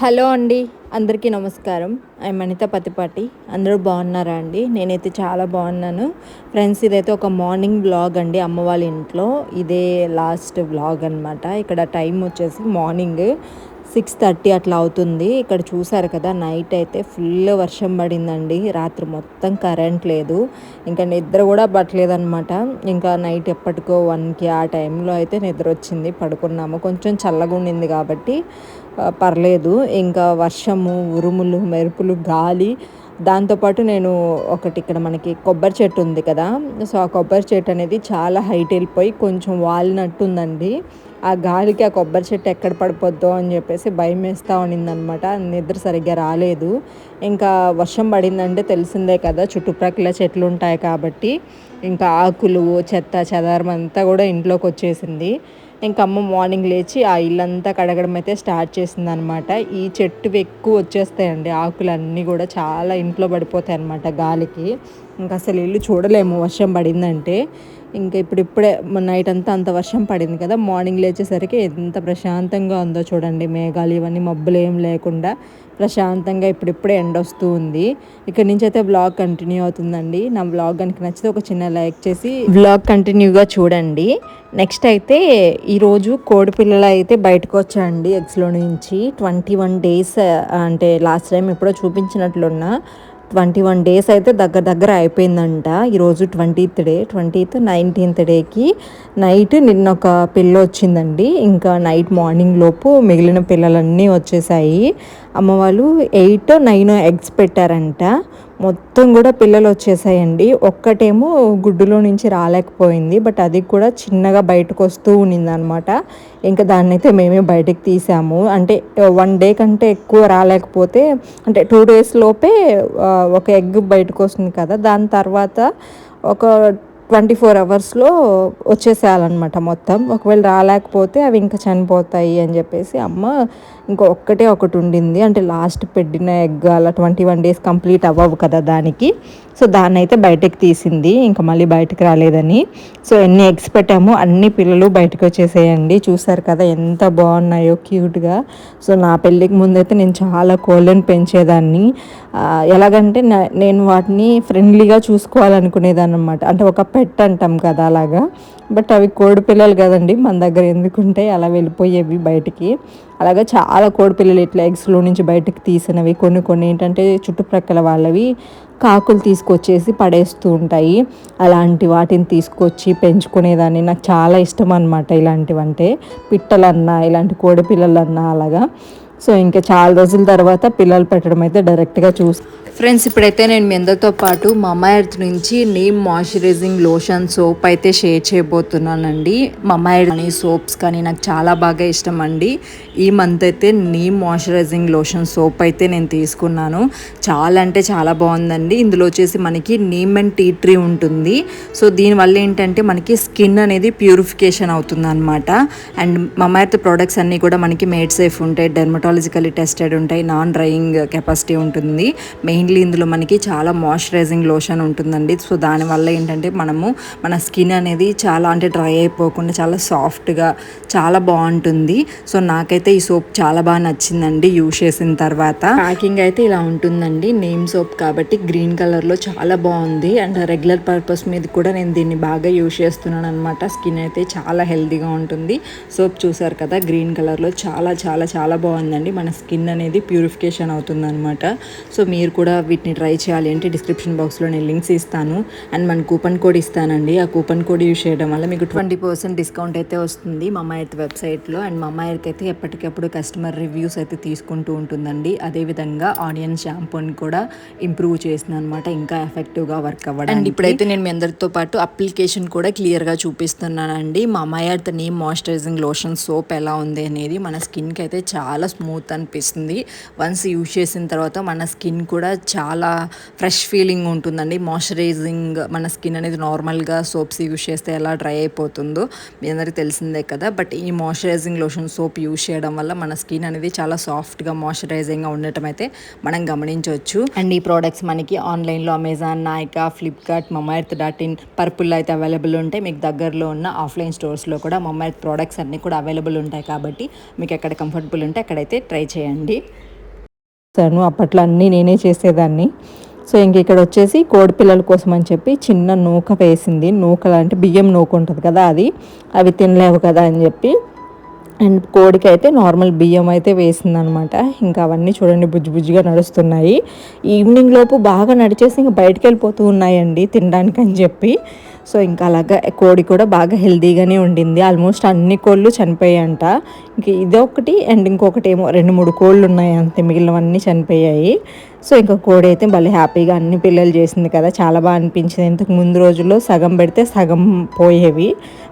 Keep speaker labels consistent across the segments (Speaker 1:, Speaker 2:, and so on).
Speaker 1: Hello అండి అందరికీ నమస్కారం. ఐ అనిత పతిపాటి. అందరూ బాగున్నారా అండి? నేనైతే చాలా బాగున్నాను. ఫ్రెండ్స్ ఇదైతే ఒక మార్నింగ్ బ్లాగ్ అండి. అమ్మ వాళ్ళ ఇంట్లో. ఇదే లాస్ట్ బ్లాగ్ అనమాట ఇక్కడ టైం వచ్చేసి మార్నింగ్. సిక్స్ థర్టీ అట్లా అవుతుంది. ఇక్కడ చూసారు కదా నైట్ అయితే ఫుల్ వర్షం పడిందండి. రాత్రి మొత్తం కరెంట్ లేదు. ఇంకా నిద్ర కూడా పట్టలేదనమాట ఇంకా నైట్ ఎప్పటికో వన్కి ఆ టైంలో అయితే నిద్ర వచ్చింది. పడుకున్నాము. కొంచెం చల్లగా ఉండింది కాబట్టి పర్లేదు. ఇంకా వర్షము ఉరుములు మెరుపులు గాలి దాంతోపాటు నేను ఒకటి ఇక్కడ మనకి కొబ్బరి చెట్టు ఉంది కదా. సో ఆ కొబ్బరి చెట్టు అనేది చాలా హైట్ వెళ్ళిపోయి కొంచెం వాలినట్టు ఉందండి. ఆ గాలికి ఆ కొబ్బరి చెట్టు ఎక్కడ పడిపోద్దో అని చెప్పేసి భయం వేస్తూ ఉన్నిందనమాట నిద్ర సరిగ్గా రాలేదు. ఇంకా వర్షం పడిందంటే తెలిసిందే కదా చుట్టుప్రక్కల చెట్లు ఉంటాయి కాబట్టి. ఇంకా ఆకులు చెత్త చెదారం అంతా కూడా ఇంట్లోకి వచ్చేసింది. ఇంకా అమ్మ మార్నింగ్ లేచి ఆ ఇల్లంతా కడగడం అయితే స్టార్ట్ చేసిందనమాట. ఈ చెట్టు ఎక్కువ వచ్చేస్తాయండి ఆకులన్నీ కూడా చాలా ఇంట్లో పడిపోతాయి అనమాట గాలికి. ఇంకా అసలు ఇల్లు చూడలేము వర్షం పడిందంటే. ఇంకా ఇప్పుడు ఇప్పుడే నైట్ అంతా అంత వర్షం పడింది కదా మార్నింగ్ లేచేసరికి ఎంత ప్రశాంతంగా ఉందో చూడండి. మేఘాలు ఇవన్నీ మబ్బులు ఏం లేకుండా ప్రశాంతంగా ఇప్పుడిప్పుడే ఎండ వస్తూ ఉంది. ఇక్కడ నుంచి అయితే బ్లాగ్ కంటిన్యూ అవుతుందండి. నా బ్లాగ్ కనుక నచ్చితే ఒక చిన్న లైక్ చేసి బ్లాగ్ కంటిన్యూగా చూడండి. నెక్స్ట్ అయితే ఈరోజు కోడిపిల్లలు అయితే బయటకు వచ్చాయండి ఎగ్స్లో నుంచి. ట్వంటీ వన్ డేస్ అంటే లాస్ట్ టైం ఎప్పుడో చూపించినట్లున్నా ట్వంటీ వన్ డేస్ అయితే దగ్గర దగ్గర అయిపోయిందంట. ఈరోజు ట్వంటీత్ డే ట్వంటీత్ నైన్టీన్త్ డేకి నైట్ నిన్న ఒక పిల్ల వచ్చిందండి. ఇంకా నైట్ మార్నింగ్ లోపు మిగిలిన పిల్లలన్నీ వచ్చేసాయి. అమ్మ వాళ్ళు ఎయిట్ నైన్ ఎగ్స్ పెట్టారంట. మొత్తం కూడా పిల్లలు వచ్చేసాయండి. ఒక్కటేమో గుడ్డులో నుంచి రాలేకపోయింది. బట్ అది కూడా చిన్నగా బయటకు వస్తూ ఉన్నిందనమాట. ఇంకా దాన్ని అయితే మేమే బయటకు తీసాము. అంటే వన్ డే కంటే ఎక్కువ రాలేకపోతే అంటే టూ డేస్ లోపే ఒక ఎగ్ బయటకు వస్తుంది కదా. దాని తర్వాత ఒక ట్వంటీ ఫోర్ అవర్స్లో వచ్చేసేయాలన్నమాట మొత్తం. ఒకవేళ రాలేకపోతే అవి ఇంకా చనిపోతాయి అని చెప్పేసి అమ్మ ఇంకా ఒక్కటే ఒకటి ఉండింది. అంటే లాస్ట్ పెట్టిన ఎగ్ అలా ట్వంటీ వన్ డేస్ కంప్లీట్ అవ్వవు కదా దానికి. సో దాన్ని అయితే బయటకు తీసింది. ఇంకా మళ్ళీ బయటకు రాలేదని. సో ఎన్ని ఎగ్స్ పెట్టామో అన్ని పిల్లలు బయటకు వచ్చేసేయండి. చూసారు కదా ఎంత బాగున్నాయో క్యూట్గా. సో నా పెళ్ళికి ముందైతే నేను చాలా కోళ్ళని పెంచేదాన్ని. ఎలాగంటే నేను వాటిని ఫ్రెండ్లీగా చూసుకోవాలనుకునేదాన్ని అనమాట అంటే ఒక పెట్ అంటాం కదా అలాగా. బట్ అవి కోడి పిల్లలు కదండి మన దగ్గర ఎందుకుంటే అలా వెళ్ళిపోయేవి బయటికి. అలాగే చాలా కోడి పిల్లలు ఇట్లా ఎగ్స్లో నుంచి బయటకు తీసినవి కొన్ని కొన్ని ఏంటంటే చుట్టుప్రక్కల వాళ్ళవి కాకులు తీసుకొచ్చేసి పడేస్తూ ఉంటాయి. అలాంటి వాటిని తీసుకొచ్చి పెంచుకునేదాన్ని. నాకు చాలా ఇష్టం అనమాట ఇలాంటివంటే. పిట్టలన్నా ఇలాంటి కోడి పిల్లలన్నా అలాగా. సో ఇంకా చాలా రోజుల తర్వాత పిల్లలు పెట్టడం అయితే డైరెక్ట్గా చూసి ఫ్రెండ్స్ ఇప్పుడైతే నేను మీ అందరితో పాటు మమా ఎర్త్ నుంచి నీమ్ మాయిశ్చరైజింగ్ లోషన్ సోప్ అయితే షేర్ చేయబోతున్నానండి. మమా ఎర్త్ కానీ సోప్స్ కానీ నాకు చాలా బాగా ఇష్టం అండి. ఈ మంత్ అయితే నీమ్ మాయిశ్చరైజింగ్ లోషన్ సోప్ అయితే నేను తీసుకున్నాను. చాలా అంటే చాలా బాగుందండి. ఇందులో వచ్చేసి మనకి నీమ్ అండ్ టీ ట్రీ ఉంటుంది. సో దీనివల్ల ఏంటంటే మనకి స్కిన్ అనేది ప్యూరిఫికేషన్ అవుతుంది అనమాట అండ్ మమా ఎర్త్ ప్రోడక్ట్స్ అన్నీ కూడా మనకి మేడ్ సేఫ్ ఉంటాయి డెర్మటాలజికలీ టెస్టెడ్ ఉంటాయి నాన్ డ్రైయింగ్ కెపాసిటీ ఉంటుంది. మెయిన్ మెయిన్లీ ఇందులో మనకి చాలా మాయిశ్చరైజింగ్ లోషన్ ఉంటుందండి. సో దానివల్ల ఏంటంటే మనము మన స్కిన్ అనేది చాలా అంటే డ్రై అయిపోకుండా చాలా సాఫ్ట్గా చాలా బాగుంటుంది. సో నాకైతే ఈ సోప్ చాలా బాగా నచ్చిందండి యూజ్ చేసిన తర్వాత. ప్యాకింగ్ అయితే ఇలా ఉంటుందండి. నేమ్ సోప్ కాబట్టి గ్రీన్ కలర్లో చాలా బాగుంది. అండ్ రెగ్యులర్ పర్పస్ మీద కూడా నేను దీన్ని బాగా యూజ్ చేస్తున్నాను అనమాట స్కిన్ అయితే చాలా హెల్తీగా ఉంటుంది. సోప్ చూసారు కదా గ్రీన్ కలర్లో చాలా చాలా చాలా బాగుందండి. మన స్కిన్ అనేది ప్యూరిఫికేషన్ అవుతుంది అనమాట సో మీరు కూడా వీటిని ట్రై చేయాలి అంటే డిస్క్రిప్షన్ బాక్స్లో నేను లింక్స్ ఇస్తాను. అండ్ మన కూపన్ కోడ్ ఇస్తానండి. ఆ కూపన్ కోడ్ యూజ్ చేయడం వల్ల మీకు ట్వంటీ పర్సెంట్ డిస్కౌంట్ అయితే వస్తుంది మమ్మ ఎర్త్ వెబ్సైట్లో. అండ్ మా అమ్మాయి అయితే ఎప్పటికప్పుడు కస్టమర్ రివ్యూస్ అయితే తీసుకుంటూ ఉంటుందండి. అదేవిధంగా ఆనియన్ షాంపూని కూడా ఇంప్రూవ్ చేసిన అనమాట ఇంకా ఎఫెక్టివ్గా వర్క్ అవ్వడం అండ్ ఇప్పుడైతే నేను మీ అందరితో పాటు అప్లికేషన్ కూడా క్లియర్గా చూపిస్తున్నానండి. Mama Earth neem moisturizing lotion soap ఎలా ఉంది అనేది మన స్కిన్కి అయితే చాలా స్మూత్ అనిపిస్తుంది. వన్స్ యూజ్ చేసిన తర్వాత మన స్కిన్ కూడా చాలా ఫ్రెష్ ఫీలింగ్ ఉంటుందండి. మాయిశ్చరైజింగ్ మన స్కిన్ అనేది నార్మల్గా సోప్స్ యూజ్ చేస్తే ఎలా డ్రై అయిపోతుందో మీ అందరికీ తెలిసిందే కదా. బట్ ఈ మాయిశ్చరైజింగ్ లోషన్ సోప్ యూజ్ చేయడం వల్ల మన స్కిన్ అనేది చాలా సాఫ్ట్గా మాయిశ్చరైజింగ్గా ఉండటం అయితే మనం గమనించవచ్చు. అండ్ ఈ ప్రోడక్ట్స్ మనకి ఆన్లైన్లో Amazon Nykaa Flipkart Mamaearth dot in Purplle అయితే అవైలబుల్ ఉంటాయి. మీకు దగ్గరలో ఉన్న ఆఫ్లైన్ స్టోర్స్లో కూడా మమ్మాయిత్ ప్రోడక్ట్స్ అన్నీ కూడా అవైలబుల్ ఉంటాయి కాబట్టి మీకు ఎక్కడ కంఫర్టబుల్ ఉంటే అక్కడైతే ట్రై చేయండి. చేస్తాను. అప్పట్లో అన్నీ నేనే చేసేదాన్ని. సో ఇంక ఇక్కడ వచ్చేసి కోడి పిల్లల కోసం అని చెప్పి చిన్న నూక వేసింది. నూకలు అంటే బియ్యం నూక ఉంటుంది కదా అది. అవి తినలేవు కదా అని చెప్పి. అండ్ కోడికి అయితే నార్మల్ బియ్యం అయితే వేసిందనమాట. ఇంకా అవన్నీ చూడండి బుజ్జి బుజ్జిగా నడుస్తున్నాయి. ఈవినింగ్ లోపు బాగా నడిచేసి ఇంకా బయటకు వెళ్ళిపోతూ ఉన్నాయండి తినడానికి అని చెప్పి. సో ఇంకా అలాగా కోడి కూడా బాగా హెల్తీగానే ఉండింది. ఆల్మోస్ట్ అన్ని కోళ్ళు చనిపోయాయంట. ఇంక ఇదొకటి అండ్ ఇంకొకటి ఏమో రెండు మూడు కోళ్ళు ఉన్నాయి అంతే మిగిలినవన్నీ చనిపోయాయి. సో ఇంకా కోడి అయితే భలే హ్యాపీగా అన్ని పిల్లలు చేసింది కదా చాలా బాగా అనిపించింది. ఇంతకు ముందు రోజుల్లో సగం పెడితే సగం పోయేవి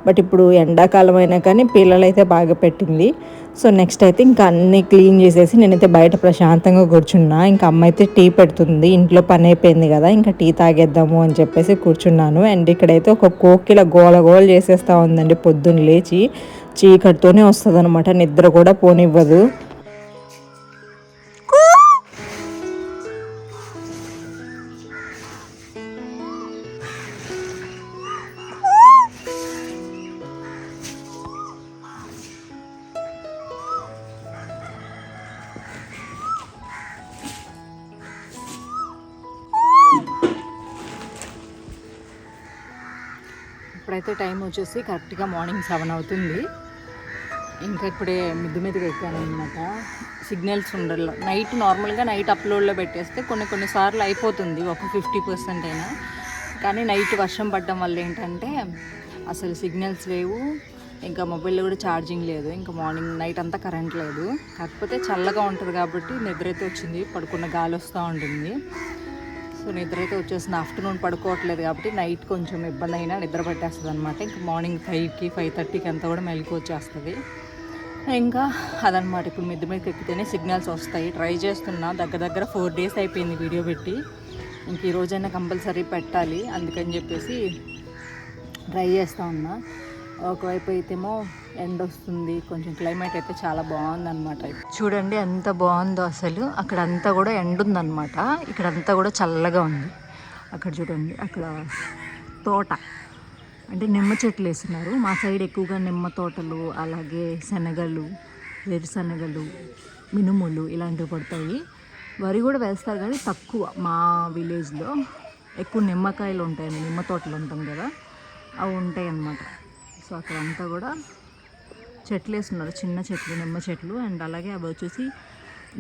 Speaker 1: బట్ ఇప్పుడు ఎండాకాలం అయినా కానీ పిల్లలు అయితే బాగా పెట్టింది. సో నెక్స్ట్ అయితే ఇంకా అన్నీ క్లీన్ చేసేసి నేనైతే బయట ప్రశాంతంగా కూర్చున్నా. ఇంకా అమ్మ అయితే టీ పెడుతుంది ఇంట్లో పని అయిపోయింది కదా ఇంకా టీ తాగేద్దాము అని చెప్పేసి కూర్చున్నాను. అండ్ ఇక్కడైతే ఒక కోకిల గోల గోల చేసేస్తూ ఉందండి పొద్దున్న లేచి చీకటితోనే వస్తుంది అనమాట నిద్ర కూడా పోనివ్వదు. ఇప్పుడైతే టైం వచ్చేసి కరెక్ట్గా మార్నింగ్ సెవెన్ అవుతుంది. ఇంకా ఇప్పుడే మిద్దు మీదకి ఎక్కాను అనమాట సిగ్నల్స్ ఉండరు నైట్ నార్మల్గా నైట్ అప్లోడ్లో పెట్టేస్తే కొన్ని కొన్నిసార్లు అయిపోతుంది ఒక ఫిఫ్టీ పర్సెంట్ అయినా. కానీ నైట్ వర్షం పడడం వల్ల ఏంటంటే అసలు సిగ్నల్స్ లేవు ఇంకా మొబైల్లో కూడా ఛార్జింగ్ లేదు ఇంకా మార్నింగ్ నైట్ అంతా కరెంట్ లేదు. కాకపోతే చల్లగా ఉంటుంది కాబట్టి నిద్ర అయితే వచ్చింది పడుకున్న గాలి వస్తూ ఉంటుంది. సో నిద్ర అయితే వచ్చేసింది ఆఫ్టర్నూన్ పడుకోవట్లేదు కాబట్టి నైట్ కొంచెం ఇబ్బంది అయినా నిద్ర పట్టేస్తుంది అనమాట ఇంకా మార్నింగ్ ఫైవ్కి ఫైవ్ థర్టీకి అంతా కూడా మెలకు వచ్చేస్తుంది. ఇంకా అదనమాట ఇప్పుడు మిద్ద మీదకి ఎక్కితేనే సిగ్నల్స్ వస్తాయి. ట్రై చేస్తున్నా. దగ్గర దగ్గర ఫోర్ డేస్ అయిపోయింది వీడియో పెట్టి. ఇంక ఈ రోజైనా కంపల్సరీ పెట్టాలి. అందుకని చెప్పేసి ట్రై చేస్తూ ఉన్నా. ఒకవైపు అయితేమో ఎండ వస్తుంది కొంచెం క్లైమేట్ అయితే చాలా బాగుందన్నమాట. చూడండి ఎంత బాగుందో అసలు. అక్కడ అంతా కూడా ఎండ ఉందన్నమాట ఇక్కడ అంతా కూడా చల్లగా ఉంది. అక్కడ చూడండి అక్కడ తోట. అంటే నిమ్మ చెట్లు వేస్తున్నారు. మా సైడ్ ఎక్కువగా నిమ్మ తోటలు అలాగే శనగలు వేరుశనగలు మినుములు ఇలాంటివి పడతాయి. వరి కూడా వేస్తారు కానీ తక్కువ. మా విలేజ్లో ఎక్కువ నిమ్మకాయలు ఉంటాయి నిమ్మ తోటలు ఉంటాం కదా అవి ఉంటాయి అన్నమాట సో అక్కడంతా కూడా చెట్లు వేస్తున్నారు చిన్న చెట్లు నిమ్మ చెట్లు. అండ్ అలాగే అవి వచ్చేసి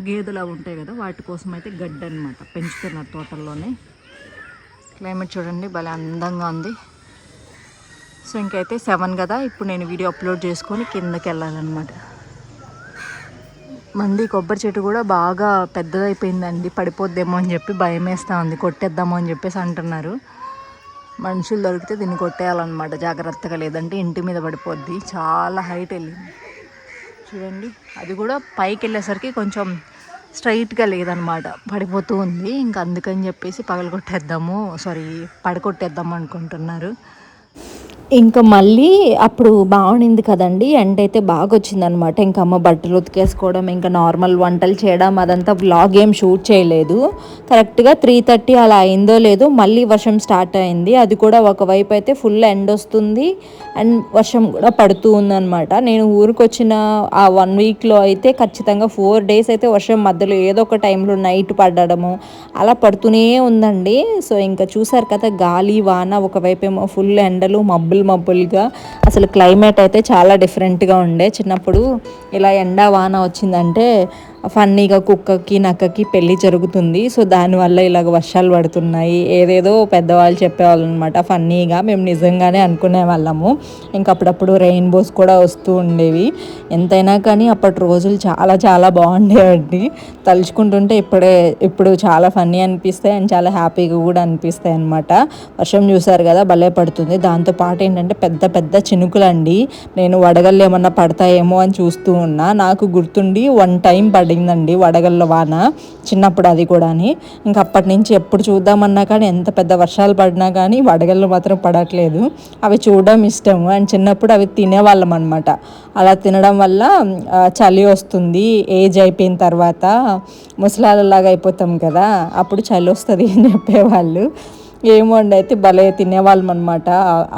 Speaker 1: గేదెలు అవి ఉంటాయి కదా వాటి కోసం అయితే గడ్డి అనమాట పెంచుతున్నారు తోటల్లోనే. క్లైమేట్ చూడండి భలే అందంగా ఉంది. సో ఇంకైతే సెవెన్ కదా ఇప్పుడు నేను వీడియో అప్లోడ్ చేసుకొని కిందకి వెళ్ళాలన్నమాట. మంది కొబ్బరి చెట్టు కూడా బాగా పెద్దదైపోయిందండి పడిపోద్దేమో అని చెప్పి భయం వేస్తూ ఉంది కొట్టేద్దామో అని చెప్పేసి అంటున్నారు. మనుషులు దొరికితే దీన్ని కొట్టేయాలన్నమాట. జాగ్రత్తగా లేదంటే ఇంటి మీద పడిపోద్ది. చాలా హైట్ వెళ్ళింది. చూడండి అది కూడా పైకి వెళ్ళేసరికి కొంచెం స్ట్రైట్గా లేదనమాట పడిపోతూ ఉంది. ఇంకా అందుకని చెప్పేసి పగలగొట్టేద్దాము సారీ పడగొట్టేద్దాం అనుకుంటున్నారు. ఇంకా మళ్ళీ అప్పుడు బాగుండింది కదండి. ఎండ అయితే బాగా వచ్చిందనమాట ఇంకా అమ్మ బట్టలు ఉతికేసుకోవడం ఇంకా నార్మల్ వంటలు చేయడం అదంతా బ్లాగ్ ఏం షూట్ చేయలేదు. కరెక్ట్గా త్రీ థర్టీ అలా అయిందో లేదో మళ్ళీ వర్షం స్టార్ట్ అయింది. అది కూడా ఒకవైపు అయితే ఫుల్ ఎండ్ వస్తుంది. అండ్ వర్షం కూడా పడుతూ ఉందన్నమాట నేను ఊరికి వచ్చిన ఆ వన్ వీక్లో అయితే ఖచ్చితంగా ఫోర్ డేస్ అయితే వర్షం మధ్యలో ఏదో ఒక టైంలో నైట్ పడడము అలా పడుతూనే ఉందండి. సో ఇంకా చూసారు కదా గాలి వాన ఒకవైపు ఏమో ఫుల్ ఎండలు మబ్బులు మబ్బులుగా. అసలు క్లైమేట్ అయితే చాలా డిఫరెంట్గా ఉండే. చిన్నప్పుడు ఇలా ఎండ వాన వచ్చిందంటే ఫన్నీగా కుక్కకి నక్కకి పెళ్ళి జరుగుతుంది. సో దానివల్ల ఇలాగ వర్షాలు పడుతున్నాయి. ఏదేదో పెద్దవాళ్ళు చెప్పేవాళ్ళు అనమాట ఫన్నీగా మేము నిజంగానే అనుకునే వాళ్ళము. ఇంకా అప్పుడప్పుడు రెయిన్బోస్ కూడా వస్తూ ఉండేవి. ఎంతైనా కానీ అప్పటి రోజులు చాలా చాలా బాగుండేవండి. తలుచుకుంటుంటే ఇప్పుడే ఇప్పుడు చాలా ఫన్నీ అనిపిస్తాయి అండ్ చాలా హ్యాపీగా కూడా అనిపిస్తాయి అనమాట వర్షం చూసారు కదా భలే పడుతుంది. దాంతో పాటు ఏంటంటే పెద్ద పెద్ద చినుకులండి. నేను వడగళ్ళు ఏమన్నా పడతాయేమో అని చూస్తూ ఉన్నా. నాకు గుర్తుండి వన్ టైం పడిందండి వడగళ్ళ వాన చిన్నప్పుడు అది కూడాని. ఇంకా అప్పటి నుంచి ఎప్పుడు చూద్దామన్నా కానీ ఎంత పెద్ద వర్షాలు పడినా కానీ వడగళ్ళు మాత్రం పడట్లేదు. అవి చూడడం ఇష్టము. అండ్ చిన్నప్పుడు అవి తినేవాళ్ళం అనమాట అలా తినడం వల్ల చలి వస్తుంది ఏజ్ అయిపోయిన తర్వాత ముసలాలలాగా అయిపోతాం కదా అప్పుడు చలి వస్తుంది అని చెప్పేవాళ్ళు. ఏమో అండి అయితే భలే తినేవాళ్ళం అనమాట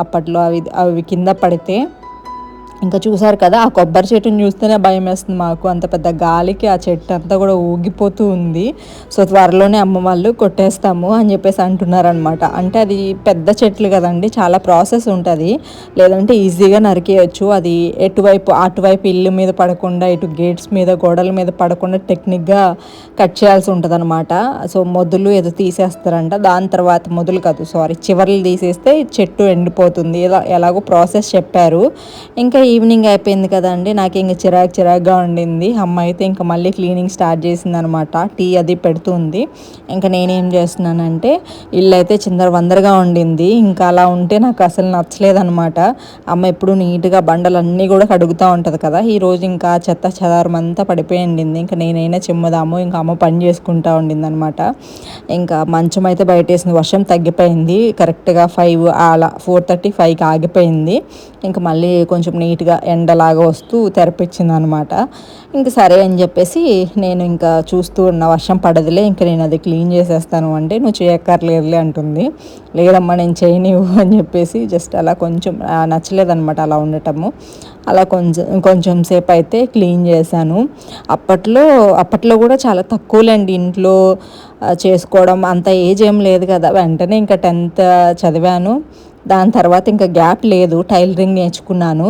Speaker 1: అప్పట్లో అవి అవి కింద పడితే. ఇంకా చూసారు కదా ఆ కొబ్బరి చెట్టుని చూస్తేనే భయం వేస్తుంది మాకు. అంత పెద్ద గాలికి ఆ చెట్టు అంతా కూడా ఊగిపోతూ ఉంది. సో త్వరలోనే అమ్మ వాళ్ళు కొట్టేస్తాము అని చెప్పేసి అంటున్నారనమాట అంటే అది పెద్ద చెట్లు కదండి చాలా ప్రాసెస్ ఉంటుంది. లేదంటే ఈజీగా నరికేయచ్చు. అది ఎటువైపు అటువైపు ఇల్లు మీద పడకుండా ఇటు గేట్స్ మీద గోడల మీద పడకుండా టెక్నిక్గా కట్ చేయాల్సి ఉంటుంది అనమాట సో మొదలు ఏదో తీసేస్తారంట దాని తర్వాత మొదలు కాదు సారీ చివర్లు తీసేస్తే చెట్టు ఎండిపోతుంది. ఎలాగో ప్రాసెస్ చెప్పారు. ఇంకా ఈవినింగ్ అయిపోయింది కదండి. నాకు ఇంకా చిరాకు చిరాకుగా ఉండింది. అమ్మ అయితే ఇంకా మళ్ళీ క్లీనింగ్ స్టార్ట్ చేసింది అనమాట టీ అది పెడుతుంది. ఇంకా నేనేం చేస్తున్నానంటే ఇల్లు అయితే చిందర వందరగా ఉండింది. ఇంకా అలా ఉంటే నాకు అసలు నచ్చలేదనమాట. అమ్మ ఎప్పుడు నీట్గా బండలన్నీ కూడా కడుగుతూ ఉంటుంది కదా. ఈరోజు ఇంకా చెత్త చెదారం అంతా పడిపోయి ఉండింది. ఇంకా నేనైనా చిమ్మదాము ఇంకా అమ్మ పని చేసుకుంటూ ఉండింది అనమాట ఇంకా మంచం అయితే బయట వేసింది వర్షం తగ్గిపోయింది. కరెక్ట్గా ఫైవ్ అలా ఫోర్ థర్టీ ఫైవ్కి ఆగిపోయింది. ఇంకా మళ్ళీ కొంచెం నీట్ లైట్గా ఎండలాగా వస్తూ తెరపించింది అనమాట ఇంక సరే అని చెప్పేసి నేను ఇంకా చూస్తూ ఉన్న వర్షం పడదులే ఇంకా నేను అది క్లీన్ చేసేస్తాను అంటే నువ్వు చేయక్కర్లేదులే అంటుంది. లేదమ్మా నేను చేయనివ్వు అని చెప్పేసి జస్ట్ అలా కొంచెం నచ్చలేదనమాట అలా ఉండటము. అలా కొంచెం కొంచెం సేపు అయితే క్లీన్ చేశాను. అప్పట్లో అప్పట్లో కూడా చాలా తక్కువలేండి ఇంట్లో చేసుకోవడం అంత ఏజ్ ఏం లేదు కదా. వెంటనే ఇంకా టెన్త్ చదివాను. దాని తర్వాత ఇంకా గ్యాప్ లేదు టైలరింగ్ నేర్చుకున్నాను.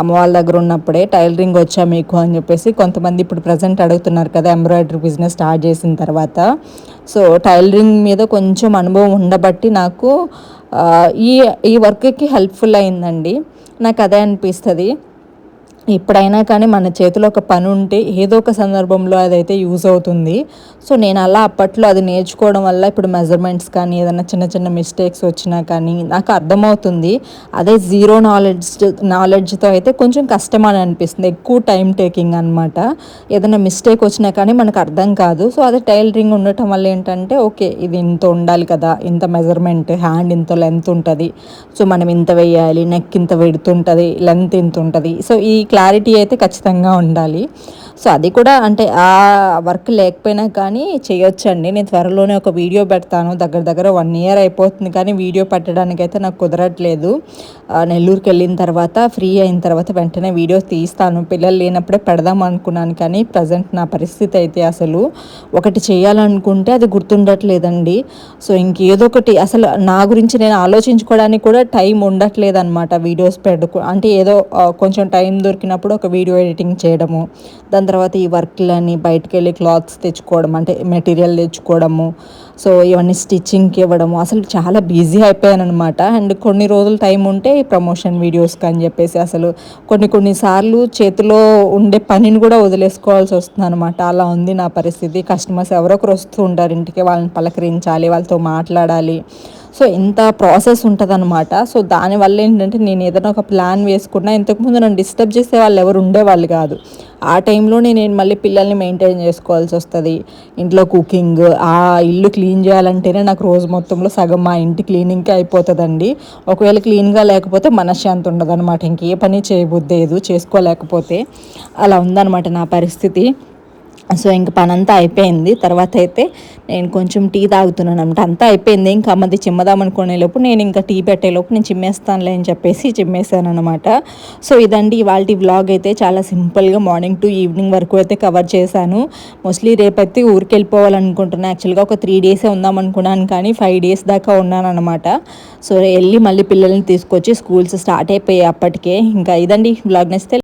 Speaker 1: అమ్మ వాళ్ళ దగ్గర ఉన్నప్పుడే టైలరింగ్ వచ్చా మీకు అని చెప్పేసి కొంతమంది ఇప్పుడు ప్రజెంట్ అడుగుతున్నారు కదా ఎంబ్రాయిడరీ బిజినెస్ స్టార్ట్ చేసిన తర్వాత. సో టైలరింగ్ మీద కొంచెం అనుభవం ఉండబట్టి నాకు ఈ ఈ వర్క్కి హెల్ప్ఫుల్ అయిందండి. నాకు అదే అనిపిస్తుంది. ఎప్పుడైనా కానీ మన చేతిలో ఒక పని ఉంటే ఏదో ఒక సందర్భంలో అదైతే యూజ్ అవుతుంది. సో నేను అలా అప్పట్లో అది నేర్చుకోవడం వల్ల ఇప్పుడు మెజర్మెంట్స్ కానీ ఏదైనా చిన్న చిన్న మిస్టేక్స్ వచ్చినా కానీ నాకు అర్థమవుతుంది. అదే జీరో నాలెడ్జ్ నాలెడ్జ్తో అయితే కొంచెం కష్టం అని అనిపిస్తుంది. ఎక్కువ టైం టేకింగ్ అనమాట ఏదైనా మిస్టేక్ వచ్చినా కానీ మనకు అర్థం కాదు. సో అదే టైలరింగ్ ఉండటం వల్ల ఏంటంటే ఓకే ఇది ఇంత ఉండాలి కదా ఇంత మెజర్మెంట్ హ్యాండ్ ఇంత లెంత్ ఉంటుంది. సో మనం ఇంత వేయాలి నెక్ ఇంత వెడుతుంటుంది లెంత్ ఇంత ఉంటుంది. సో ఈ క్లారిటీ అయితే ఖచ్చితంగా ఉండాలి. సో అది కూడా అంటే ఆ వర్క్ లేకపోయినా కానీ చేయొచ్చండి. నేను త్వరలోనే ఒక వీడియో పెడతాను. దగ్గర దగ్గర వన్ ఇయర్ అయిపోతుంది కానీ వీడియో పెట్టడానికి అయితే నాకు కుదరట్లేదు. నెల్లూరుకి వెళ్ళిన తర్వాత ఫ్రీ అయిన తర్వాత వెంటనే వీడియోస్ తీస్తాను. పిల్లలు లేనప్పుడే పెడదాం అనుకున్నాను కానీ ప్రజెంట్ నా పరిస్థితి అయితే అసలు ఒకటి చేయాలనుకుంటే అది గుర్తుండట్లేదండి. సో ఇంకేదో ఒకటి అసలు నా గురించి నేను ఆలోచించుకోవడానికి కూడా టైం ఉండట్లేదు అనమాట వీడియోస్ పెట్టుకో అంటే ఏదో కొంచెం టైం దొరికినప్పుడు ఒక వీడియో ఎడిటింగ్ చేయడము దాని తర్వాత ఈ వర్క్లని బయటకు వెళ్ళి క్లాత్స్ తెచ్చుకోవడం అంటే మెటీరియల్ తెచ్చుకోవడము సో ఇవన్నీ స్టిచ్చింగ్కి ఇవ్వడము. అసలు చాలా బిజీ అయిపోయాను అనమాట అండ్ కొన్ని రోజులు టైం ఉంటే ప్రమోషన్ వీడియోస్కి అని చెప్పేసి అసలు కొన్ని కొన్నిసార్లు చేతిలో ఉండే పనిని కూడా వదిలేసుకోవాల్సి వస్తుంది అనమాట అలా ఉంది నా పరిస్థితి. కస్టమర్స్ ఎవరొకరు వస్తూ ఉంటారు ఇంటికి వాళ్ళని పలకరించాలి వాళ్ళతో మాట్లాడాలి. సో ఇంత ప్రాసెస్ ఉంటుంది అనమాట సో దానివల్ల ఏంటంటే నేను ఏదైనా ఒక ప్లాన్ వేసుకున్నా ఇంతకుముందు నన్ను డిస్టర్బ్ చేసే వాళ్ళు ఎవరు ఉండేవాళ్ళు కాదు. ఆ టైంలోనే నేను మళ్ళీ పిల్లల్ని మెయింటైన్ చేసుకోవాల్సి వస్తుంది. ఇంట్లో కుకింగ్ ఆ ఇల్లు క్లీన్ చేయాలంటేనే నాకు రోజు మొత్తంలో సగం మా ఇంటి క్లీనింగ్కే అయిపోతుందండి. ఒకవేళ క్లీన్గా లేకపోతే మనశ్శాంతి ఉండదు అనమాట ఇంకే పని చేయబుద్దేదు చేసుకోలేకపోతే. అలా ఉందన్నమాట నా పరిస్థితి. సో ఇంక పని అంతా అయిపోయింది. తర్వాత అయితే నేను కొంచెం టీ తాగుతున్నాను అనమాట అంతా అయిపోయింది. ఇంకా అమ్మది చిమ్మదామనుకునేలోపు నేను ఇంకా టీ పెట్టేలోపు నేను చిమ్మేస్తానులే అని చెప్పేసి చిమ్మేసాను అనమాట సో ఇదండి ఇవాళ వ్లాగ్ అయితే చాలా సింపుల్గా మార్నింగ్ టు ఈవినింగ్ వరకు అయితే కవర్ చేశాను. మోస్ట్లీ రేపైతే ఊరికి వెళ్ళిపోవాలనుకుంటున్నాను యాక్చువల్గా ఒక త్రీ డేసే ఉందామనుకున్నాను కానీ ఫైవ్ డేస్ దాకా ఉన్నాను అనమాట సో వెళ్ళి మళ్ళీ పిల్లల్ని తీసుకొచ్చి స్కూల్స్ స్టార్ట్ అయిపోయాయి అప్పటికే. ఇంకా ఇదండి. వ్లాగ్ నేస్తే